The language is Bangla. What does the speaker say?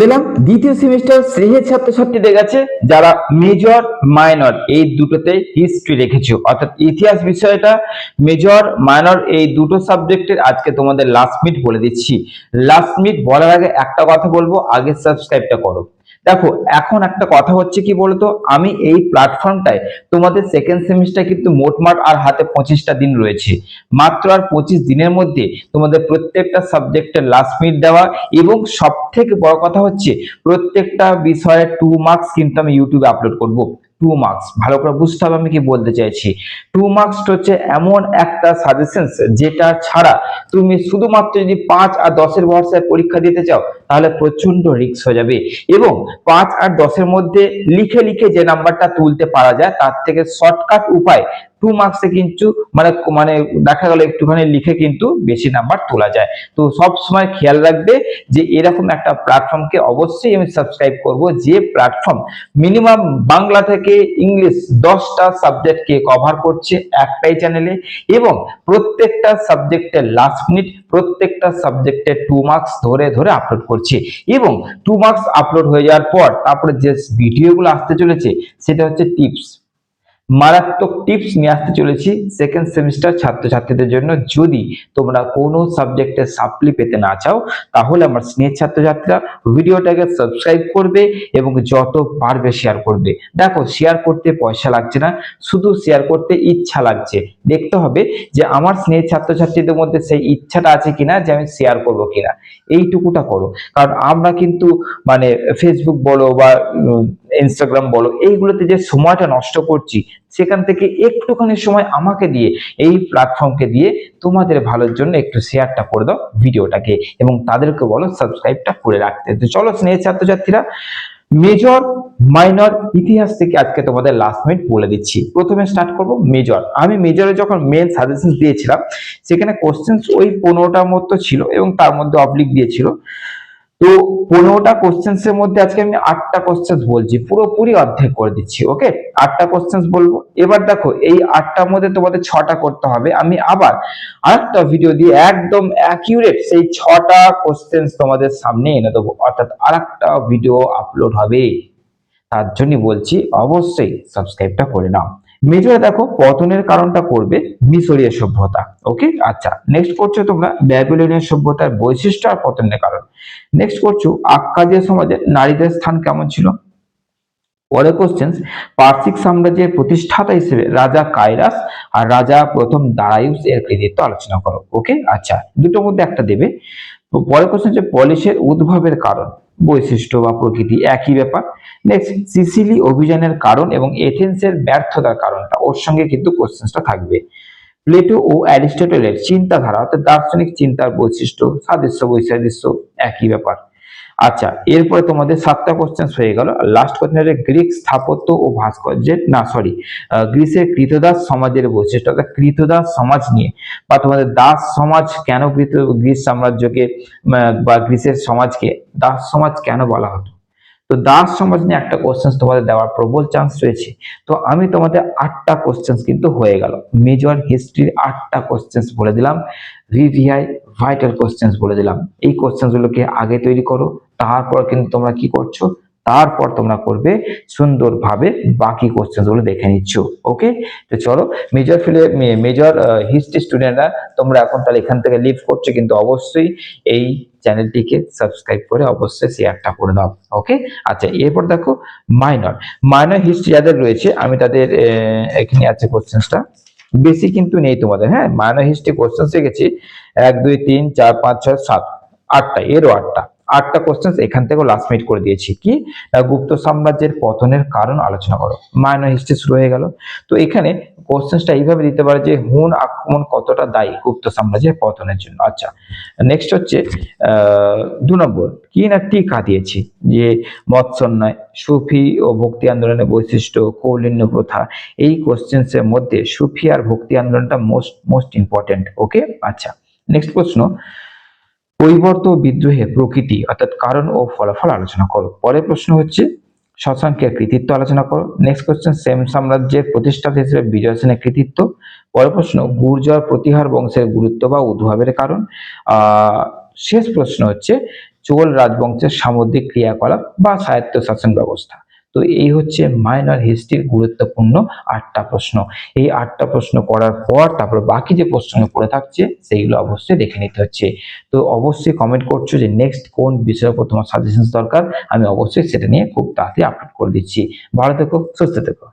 দিলাম দ্বিতীয় সেমিস্টার শ্রেণির ছাত্রছাত্রীদের কাছে যারা মেজর মাইনর এই দুটোতে হিস্ট্রি রেখেছো, অর্থাৎ ইতিহাস বিষয়টা মেজর মাইনর এই দুটো সাবজেক্টের আজকে তোমাদের লাস্ট মিট বলে দিচ্ছি। লাস্ট মিট বলার আগে একটা কথা বলব, আগে সাবস্ক্রাইবটা করো। দেখো, এখন একটা কথা হচ্ছে কি বলতো? আমি এই প্ল্যাটফর্মটায় তোমাদের সেকেন্ড সেমিস্টার কিন্তু মোটমাট আর হাতে পঁচিশটা দিন রয়েছে। মাত্র আর পঁচিশ দিনের মধ্যে তোমাদের প্রত্যেকটা সাবজেক্টের লাস্ট মিনিট দেওয়া এবং সব থেকে বড় কথা হচ্ছে, প্রত্যেকটা বিষয়ে টু মার্কস কিন্তু আমি ইউটিউবে আপলোড করব। টু মার্কস ভালো করে বুঝতে হবে আমি কি বলতে চাইছি। টু মার্কস হচ্ছে এমন একটা সাজেশন যেটা ছাড়া তুমি শুধুমাত্র যদি পাঁচ আর দশের ভরসায় পরীক্ষা দিতে চাও, তাহলে প্রচণ্ড রিক্স হয়ে যাবে। এবং পাঁচ আর দশের মধ্যে লিখে লিখে যে নাম্বারটা তুলতে পারা যায়, তার থেকে শর্টকাট উপায় টু মার্কসে কিন্তু মানে মানে দেখা গেল একটুখানি লিখে কিন্তু বেশি নাম্বার তোলা যায়। তো সব সময় খেয়াল রাখবে যে এরকম একটা প্ল্যাটফর্মকে অবশ্যই আমি সাবস্ক্রাইব করব যে প্ল্যাটফর্ম মিনিমাম বাংলা থেকে ইংলিশ দশটা সাবজেক্টকে কভার করছে একটাই চ্যানেলে এবং প্রত্যেকটা সাবজেক্টের লাস্ট মিনিট প্রত্যেকটা সাবজেক্টে টু মার্কস ধরে ধরে আপলোড করছে। এবং টু মার্কস আপলোড হয়ে যাওয়ার পর তারপরে যে ভিডিওগুলো আসতে চলেছে সেটা হচ্ছে টিপস মারাত্মক টিপস নিয়ে আসতে চলেছি সেকেন্ড সেমিস্টার ছাত্রছাত্রীদের জন্য। যদি তোমরা কোনো সাবজেক্টে সাপ্লি পেতে না চাও, তাহলে আমার স্নেহ ছাত্রছাত্রীরা ভিডিওটাকে সাবস্ক্রাইব করবে এবং যত পারবে শেয়ার করবে। দেখো শেয়ার করতে পয়সা লাগছে না, শুধু শেয়ার করতে ইচ্ছা লাগছে। দেখতে হবে যে আমার স্নেহ ছাত্রছাত্রীদের মধ্যে সেই ইচ্ছাটা আছে কিনা, যে আমি শেয়ার করব কিনা। এইটুকুটা করো। কারণ আমরা কিন্তু মানে ফেসবুক বলো বা ইনস্টাগ্রাম বলো, এইগুলোতে যে সময়টা নষ্ট করছি, সেখান থেকে একটুখানি সময় আমাকে দিয়ে, এই প্ল্যাটফর্মকে দিয়ে তোমাদের ভালোর জন্য একটু শেয়ারটা করে দাও ভিডিওটাকে এবং তাদেরকে বলো সাবস্ক্রাইবটা করে রাখতে। তো চলো স্নেহ ছাত্রছাত্রীরা মেজর মাইনর ইতিহাস থেকে আজকে তোমাদের লাস্ট মিনিট বলে দিচ্ছি। প্রথমে স্টার্ট করব মেজর আমি মেজরে যখন মেন সাজেশন দিয়েছিলাম, সেখানে কোশ্চেন ওই পনেরোটার মতো ছিল এবং তার মধ্যে অবলিক দিয়েছিল। তো পনেরোটা কোশ্চেন্স এর মধ্যে আজকে আমি আটটা কোশ্চেন্স বলছি, পুরোপুরি অর্ধেক করে দিচ্ছি ওকে আটটা কোশ্চেন্স বলব। এবার দেখো, এই আটটার মধ্যে তোমাদের ছটা করতে হবে। আমি আবার আরেকটা ভিডিও দিয়ে একদম অ্যাকিউরেট সেই ছটা কোশ্চেন্স তোমাদের সামনে এনে দেবো। অর্থাৎ আরেকটা ভিডিও আপলোড হবে। তার জন্য বলছি, অবশ্যই সাবস্ক্রাইবটা করে নাও। মেজরে দেখো পতনের কারণটা করবে মিশরীয় সভ্যতা ওকে আচ্ছা নেক্সট করছ তোমরা ব্যাবিলনীয় সভ্যতার বৈশিষ্ট্য আর পতনের কারণ। নেক্সট করছ আক্কাদীয় সমাজে নারীদের স্থান কেমন ছিল? পরে কোশ্চেন পার্সিক সাম্রাজ্যের প্রতিষ্ঠাতা হিসেবে রাজা কাইরাস আর রাজা প্রথম দারায়ুস এর কৃতিত্ব আলোচনা করো ওকে আচ্ছা দুটোর মধ্যে একটা দেবে। পরে কোশ্চেন হচ্ছে পলিশের উদ্ভবের কারণ। বৈশিষ্ট্য বা প্রকৃতি একই ব্যাপার। নেক্সট সিসিলি অভিযানের কারণ এবং এথেন্সের ব্যর্থতার কারণটা, ওর সঙ্গে কিন্তু কোশ্চেন্সটা থাকবে। প্লেটো ও অ্যারিস্টটলের চিন্তাধারা, অর্থাৎ দার্শনিক চিন্তার বৈশিষ্ট্য, সাদৃশ্য, বৈসাদৃশ্য, একই ব্যাপার। আচ্ছা এরপরে তোমাদের সাতটা কোশ্চেন হয়ে গেল। লাস্ট কোশ্চেন গ্রিক স্থাপত্য ও ভাস্কর্যের না সরি গ্রিসের কৃতদাস সমাজের বৈশিষ্ট্য, অর্থাৎ কৃতদাস সমাজ নিয়ে, বা তোমাদের দাস সমাজ কেন কৃত গ্রিস সাম্রাজ্যকে বা গ্রিসের সমাজকে, দাস সমাজ কেন বলা হতো? তো দাস সমাজ নিয়ে একটা কোশ্চেন তোমাদের দেওয়ার প্রবল চান্স রয়েছে। তো আমি তোমাদের আটটা কোশ্চেন কিন্তু হয়ে গেল। মেজর হিস্ট্রির আটটা কোশ্চেন বলে দিলাম। ভিভিআই ভাইটাল কোশ্চেন বলে দিলাম। এই কোশ্চেনগুলোকে আগে তৈরি করো। তারপর কিন্তু তোমরা কি করছ? তারপর তোমরা করবে সুন্দরভাবে বাকি কোশ্চেনগুলো দেখে নিচ্ছ ওকে তো চলো মেজর ফিলে মেজর হিস্ট্রি স্টুডেন্টরা তোমরা এখন তাহলে এখান থেকে লিভ করছ, কিন্তু অবশ্যই এই চ্যানেলটিকে সাবস্ক্রাইব করে অবশ্যই শেয়ারটা করে দাও ওকে আচ্ছা এরপর দেখো মাইনর মাইনর হিস্ট্রি যাদের রয়েছে, আমি তাদের এখানে আছে কোশ্চেন্সটা বেশি কিন্তু নেই তোমাদের হ্যাঁ? মাইনর হিস্ট্রি কোশ্চেন শিখেছি এক, দুই, তিন, চার, পাঁচ, ছয়, সাত, আটটা, এরও আটটা। আটটা কোশ্চেন এখান থেকে লাস্ট মিট করে দিয়েছি। কি? গুপ্ত সাম্রাজ্যের পতনের কারণ আলোচনা করো। মাইনর হিস্ট্রি শুরু হয়ে গেল। তো এখানে কোশ্চেনটা এইভাবে দিতে পারে যে, হুন আক্রমণ কতটা দায়ী গুপ্ত সাম্রাজ্যের পতনের জন্য? আচ্ছা নেক্সট হচ্ছে দু নম্বর। কি না টিকা দিয়েছি যে মৎসন্যায় সুফি ও ভক্তি আন্দোলনের বৈশিষ্ট্য, কৌলিন্য প্রথা, এই কোশ্চেন্সের মধ্যে সুফি আর ভক্তি আন্দোলনটা মোস্ট মোস্ট ইম্পর্টেন্ট ওকে আচ্ছা নেক্সট প্রশ্ন। কৈবর্ত বিদ্রোহে প্রকৃতি, অর্থাৎ কারণ ও ফলাফল আলোচনা করো। পরের প্রশ্ন হচ্ছে শশাঙ্কের কৃতিত্ব আলোচনা করো। নেক্সট কোশ্চেন সেম সাম্রাজ্যের প্রতিষ্ঠাতা হিসেবে বিজয় সেনের কৃতিত্ব। পরের প্রশ্ন, গুর্জর প্রতিহার বংশের গুরুত্ব বা উদ্ভাবের কারণ। শেষ প্রশ্ন হচ্ছে, চোল রাজবংশের সামুদ্রিক ক্রিয়াকলাপ বা স্বায়ত্তশাসন ব্যবস্থা। তো এই হচ্ছে মাইনর হিস্ট্রির গুরুত্বপূর্ণ আটটা প্রশ্ন। এই আটটা প্রশ্ন করার পর তারপর বাকি যে প্রশ্নগুলো পড়ে থাকছে, সেইগুলো অবশ্যই দেখে নিতে হচ্ছে। তো অবশ্যই কমেন্ট করছ যে নেক্সট কোন বিষয়ের উপর তোমার সাজেশন দরকার, আমি অবশ্যই সেটা নিয়ে খুব তাড়াতাড়ি আপলোড করে দিচ্ছি। ভালো থেকো, সুস্থ থেকো।